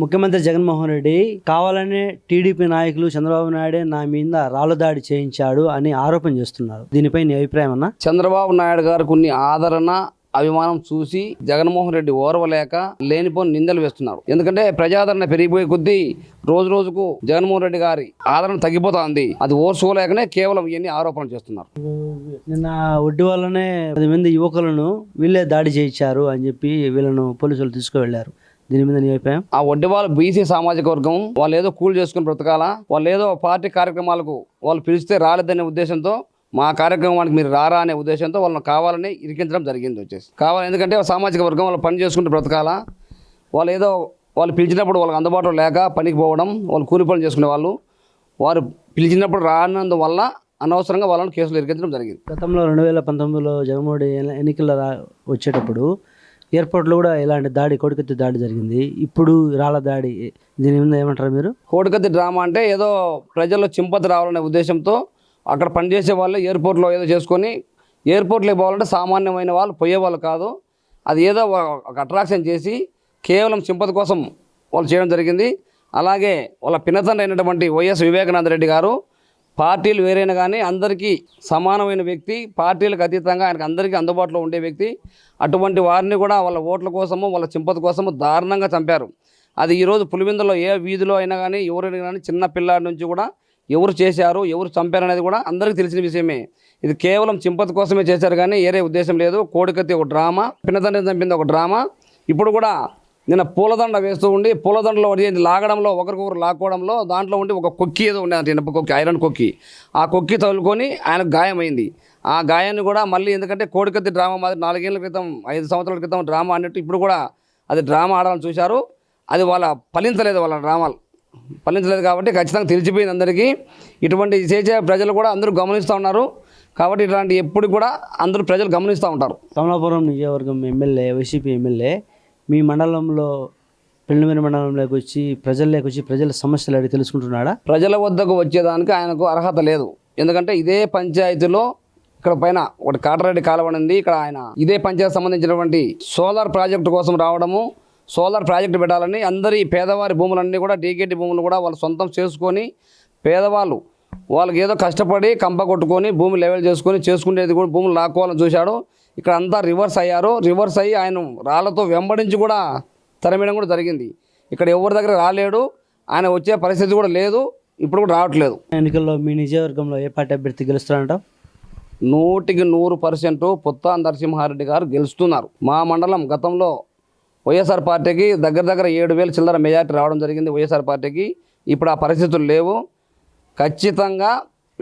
ముఖ్యమంత్రి జగన్మోహన్ రెడ్డి కావాలనే టీడీపీ నాయకులు చంద్రబాబు నాయుడే నా మీద రాళ్ళు దాడి చేయించాడు అని ఆరోపణ చేస్తున్నారు. దీనిపై నీ అభిప్రాయం అన్నా? చంద్రబాబు నాయుడు గారు కొన్ని ఆదరణ అభిమానం చూసి జగన్మోహన్ రెడ్డి ఓర్వలేక లేనిపోని నిందలు వేస్తున్నారు. ఎందుకంటే ప్రజాదరణ పెరిగిపోయే కొద్దీ రోజు రోజుకు జగన్మోహన్ రెడ్డి గారి ఆదరణ తగ్గిపోతుంది. అది ఓర్చుకోలేకనే కేవలం ఇవన్నీ ఆరోపణలు చేస్తున్నారు. నిన్న ఒడ్డు వల్లనే పది మంది యువకులను వీళ్ళే దాడి చేయించారు అని చెప్పి వీళ్ళను పోలీసులు తీసుకువెళ్ళారు దీని మీద నీ అభిప్రాయం? ఆ వడ్డీ వాళ్ళు బీసీ సామాజిక వర్గం వాళ్ళు ఏదో కూలి చేసుకుని బ్రతకాలా? వాళ్ళు ఏదో పార్టీ కార్యక్రమాలకు వాళ్ళు పిలిస్తే రాలేదనే ఉద్దేశంతో మా కార్యక్రమానికి మీరు రారా అనే ఉద్దేశంతో వాళ్ళని కావాలని ఇరికించడం జరిగింది వచ్చేసి. కావాలి ఎందుకంటే సామాజిక వర్గం వాళ్ళు పని చేసుకుంటూ బ్రతకాలా? వాళ్ళు ఏదో వాళ్ళు పిలిచినప్పుడు వాళ్ళకి అందుబాటులో లేక పనికి పోవడం వాళ్ళు కూలి పనులు చేసుకునే వాళ్ళు వారు పిలిచినప్పుడు రానందువల్ల అనవసరంగా వాళ్ళని కేసులు ఇరికించడం జరిగింది. గతంలో రెండు వేల పంతొమ్మిదిలో జగన్మోహన్ ఎన్నికల వచ్చేటప్పుడు ఎయిర్పోర్ట్లో కూడా ఇలాంటి దాడి కోడికత్తి దాడి జరిగింది. ఇప్పుడు రాళ్ళ దాడి దీని మీద ఏమంటారు మీరు? కోడికత్తి డ్రామా అంటే ఏదో ప్రజల్లో చింపత రావాలనే ఉద్దేశంతో అక్కడ పనిచేసే వాళ్ళు ఎయిర్పోర్ట్లో ఏదో చేసుకొని ఎయిర్పోర్ట్లో పోవాలంటే సామాన్యమైన వాళ్ళు పోయేవాళ్ళు కాదు. అది ఏదో ఒక అట్రాక్షన్ చేసి కేవలం చింపత కోసం వాళ్ళు చేయడం జరిగింది. అలాగే వాళ్ళ పినతండ్రి అయినటువంటి వైఎస్ వివేకానంద రెడ్డి గారు పార్టీలు వేరైనా కానీ అందరికీ సమానమైన వ్యక్తి పార్టీలకు అతీతంగా ఆయనకు అందరికీ అందుబాటులో ఉండే వ్యక్తి. అటువంటి వారిని కూడా వాళ్ళ ఓట్ల కోసము వాళ్ళ చింపతి కోసము దారుణంగా చంపారు. అది ఈరోజు పులివిందలో ఏ వీధిలో అయినా కానీ ఎవరైనా కానీ చిన్న పిల్లాడి నుంచి కూడా ఎవరు చేశారు ఎవరు చంపారు అనేది కూడా అందరికీ తెలిసిన విషయమే. ఇది కేవలం చింపత కోసమే చేశారు కానీ ఏరే ఉద్దేశం లేదు. కోడికత్తి ఒక డ్రామా పిన్నతండ్రిని చంపింది ఒక డ్రామా. ఇప్పుడు కూడా నిన్న పూలదండ వేస్తూ ఉండి పూలదండలో ఒకటి లాగడంలో ఒకరికొకరు లాక్కోవడంలో దాంట్లో ఉండి ఒక కొక్కి ఏదో ఉండేది ఇనప కొక్కి ఐరన్ కొక్కి. ఆ కొక్కి తగులుకొని ఆయనకు గాయమైంది. ఆ గాయాన్ని కూడా మళ్ళీ ఎందుకంటే కోడికత్తి డ్రామా మాది నాలుగేళ్ళ క్రితం ఐదు సంవత్సరాల క్రితం డ్రామా అన్నట్టు ఇప్పుడు కూడా అది డ్రామా ఆడాలని చూశారు. అది వాళ్ళ ఫలించలేదు వాళ్ళ డ్రామాలు ఫలించలేదు కాబట్టి ఖచ్చితంగా తెలిసిపోయింది అందరికీ. ఇటువంటి చేసే ప్రజలు కూడా అందరూ గమనిస్తూ ఉన్నారు. కాబట్టి ఇట్లాంటి ఎప్పుడు కూడా అందరూ ప్రజలు గమనిస్తూ ఉంటారు. కమలాపురం నియోజకవర్గం ఎమ్మెల్యే వైసీపీ ఎమ్మెల్యే మీ మండలంలో పెళ్ళిమేర మండలంలోకి వచ్చి ప్రజల్లోకి వచ్చి ప్రజల సమస్యలు అడిగి తెలుసుకుంటున్నాడా? ప్రజల వద్దకు వచ్చేదానికి ఆయనకు అర్హత లేదు. ఎందుకంటే ఇదే పంచాయతీలో ఇక్కడ పైన ఒకటి కాటరెడ్డి కాలువ ఉంది. ఇక్కడ ఆయన ఇదే పంచాయతీ సంబంధించినటువంటి సోలార్ ప్రాజెక్టు కోసం రావడము సోలార్ ప్రాజెక్టు పెట్టాలని అందరి పేదవారి భూములన్నీ కూడా డీకేటీ భూములు కూడా వాళ్ళు సొంతం చేసుకొని పేదవాళ్ళు వాళ్ళకి ఏదో కష్టపడి కంప కొట్టుకొని భూమి లెవెల్ చేసుకొని చేసుకునేది కూడా భూములు లాక్కోవాలని చూశాడు. ఇక్కడ అంతా రివర్స్ అయ్యారు. రివర్స్ అయ్యి ఆయన రాళ్ళతో వెంబడించి కూడా తరమేయడం కూడా జరిగింది. ఇక్కడ ఎవరి దగ్గర రాలేడు. ఆయన వచ్చే పరిస్థితి కూడా లేదు. ఇప్పుడు కూడా రావట్లేదు. ఎన్నికల్లో మీ నియోజకవర్గంలో ఏ పార్టీ అభ్యర్థి గెలుస్తారంటావు నూటికి నూరు పర్సెంట్ పుత్తా నరసింహారెడ్డి గారు గెలుస్తున్నారు. మా మండలం గతంలో వైఎస్ఆర్ పార్టీకి దగ్గర దగ్గర ఏడు వేల చిల్లర మెజార్టీ రావడం జరిగింది వైఎస్ఆర్ పార్టీకి. ఇప్పుడు ఆ పరిస్థితులు లేవు. ఖచ్చితంగా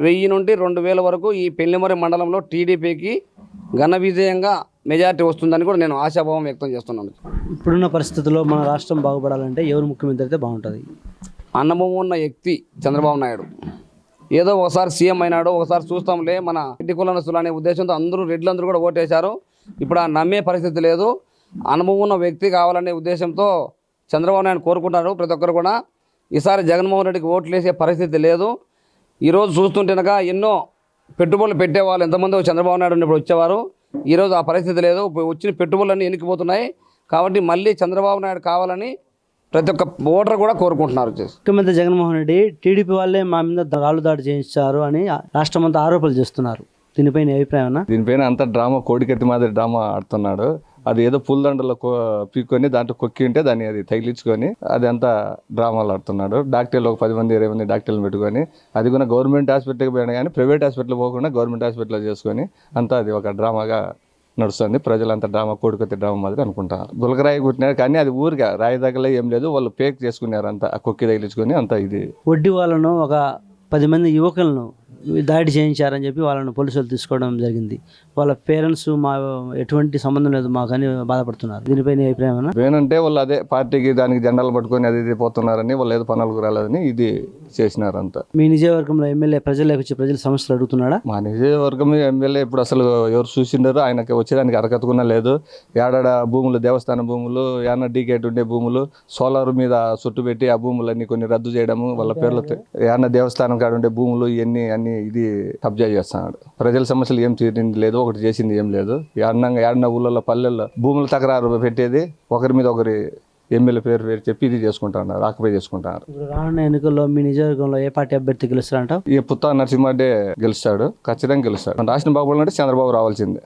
వెయ్యి నుండి రెండు వేల వరకు ఈ పెళ్ళిమరి మండలంలో టీడీపీకి ఘన విజయంగా మెజార్టీ వస్తుందని కూడా నేను ఆశాభావం వ్యక్తం చేస్తున్నాను. ఇప్పుడున్న పరిస్థితుల్లో మన రాష్ట్రం బాగుపడాలంటే ఎవరు ముఖ్యమంత్రి అయితే బాగుంటుంది. అన్నమం ఉన్న వ్యక్తి చంద్రబాబు నాయుడు. ఏదో ఒకసారి సీఎం అయినాడు ఒకసారి చూస్తాంలే మన ఇంటి కులనస్తులు అనే ఉద్దేశంతో అందరూ రెడ్లందరూ కూడా ఓటేశారు. ఇప్పుడు ఆ నమ్మే పరిస్థితి లేదు. అనుభవం ఉన్న వ్యక్తి కావాలనే ఉద్దేశంతో చంద్రబాబు నాయుడు కోరుకుంటారు ప్రతి ఒక్కరు కూడా. ఈసారి జగన్మోహన్ రెడ్డికి ఓట్లు వేసే పరిస్థితి లేదు. ఈరోజు చూస్తుంటేనక ఎన్నో పెట్టుబడులు పెట్టేవాళ్ళు ఎంతమంది చంద్రబాబు నాయుడు ఉన్నప్పుడు వచ్చేవారు. ఈరోజు ఆ పరిస్థితి లేదు. వచ్చిన పెట్టుబడులన్నీ ఎనికిపోతున్నాయి. కాబట్టి మళ్ళీ చంద్రబాబు నాయుడు కావాలని ప్రతి ఒక్క ఓటర్ కూడా కోరుకుంటున్నారు. ముఖ్యమంత్రి జగన్మోహన్ రెడ్డి టీడీపీ వాళ్ళే మా మీద రాళ్ళు దాడి చేయించారు అని రాష్ట్రం అంతా ఆరోపణలు చేస్తున్నారు. దీనిపై నీ అభిప్రాయం అన్నా? దీనిపైన అంత డ్రామా కోడికత్తి మాదిరి డ్రామా ఆడుతున్నాడు. అది ఏదో పూలదండలో కో- పీక్కొని దాంట్లో కొక్కి ఉంటే దాన్ని అది తగిలించుకొని అది అంతా డ్రామాలు ఆడుతున్నాడు. డాక్టర్లు ఒక పది మంది ఇరవై మంది డాక్టర్లు పెట్టుకొని అది కూడా గవర్నమెంట్ హాస్పిటల్కి పోయినా కానీ ప్రైవేట్ హాస్పిటల్ పోకుండా గవర్నమెంట్ హాస్పిటల్లో చేసుకొని అంతా అది ఒక డ్రామాగా నడుస్తుంది. ప్రజలంతా డ్రామా కోడికొత్తి డ్రామా మాదిరి అనుకుంటారు. గులకరాయి కుట్టినారు కానీ అది ఊరిగా రాయి తగలే ఏం లేదు. వాళ్ళు పేక్ చేసుకున్నారు అంతా ఆ కొక్కి తగిలించుకొని అంతా ఇది. వడ్డీ వాళ్ళను ఒక పది మంది యువకులను దాడి చేయించారని చెప్పి వాళ్ళను పోలీసులు తీసుకోవడం జరిగింది. వాళ్ళ పేరెంట్స్ మా ఎటువంటి సంబంధం లేదు మాకని బాధపడుతున్నారు. దీనిపై నీ అభిప్రాయం? వేనంటే వాళ్ళు అదే పార్టీకి దానికి జెండాలు పట్టుకొని అది ఇది పోతున్నారని వాళ్ళు ఏదో పనులకు రాలేదని ఇది చేసినారు అంతా మీ నియోజకవర్గంలో ఎమ్మెల్యే ప్రజల్లోకి వచ్చి ప్రజల సమస్యలు అడుగుతున్నాడా? మా నియోజకవర్గం ఎమ్మెల్యే ఇప్పుడు అసలు ఎవరు చూసిండారు ఆయనకి వచ్చేదానికి అర్హత కూడా లేదు. ఏడాడ భూములు దేవస్థాన భూములు యాన్న డీకేట్ ఉండే భూములు సోలార్ మీద చుట్టు పెట్టి ఆ భూములన్నీ కొన్ని రద్దు చేయడము వాళ్ళ పేర్లతో యాన్న దేవస్థానం కాడ ఉండే భూములు ఇవన్నీ అన్ని ఇది కబ్జా చేస్తున్నాడు. ప్రజల సమస్యలు ఏం తీరింది లేదు ఒకటి చేసింది ఏం లేదు. యాడ్నంగా యాడిన ఊళ్ళలో పల్లెల్లో భూముల తకరారు పెట్టేది ఒకరి మీద ఒకరి ఎమ్మెల్యే పేరు పేరు చెప్పి ఇది చేసుకుంటున్నారు ఆక్యుపై చేసుకుంటున్నారు. రానున్న ఎన్నికల్లో మీ నియోజకవర్గంలో ఏ పార్టీ అభ్యర్థి గెలుస్తారంట ఈ పుత్తా నరసింహారెడ్డి గెలుస్తాడు ఖచ్చితంగా గెలుస్తాడు. మన రాసిన బాబు అంటే చంద్రబాబు రావాల్సిందే.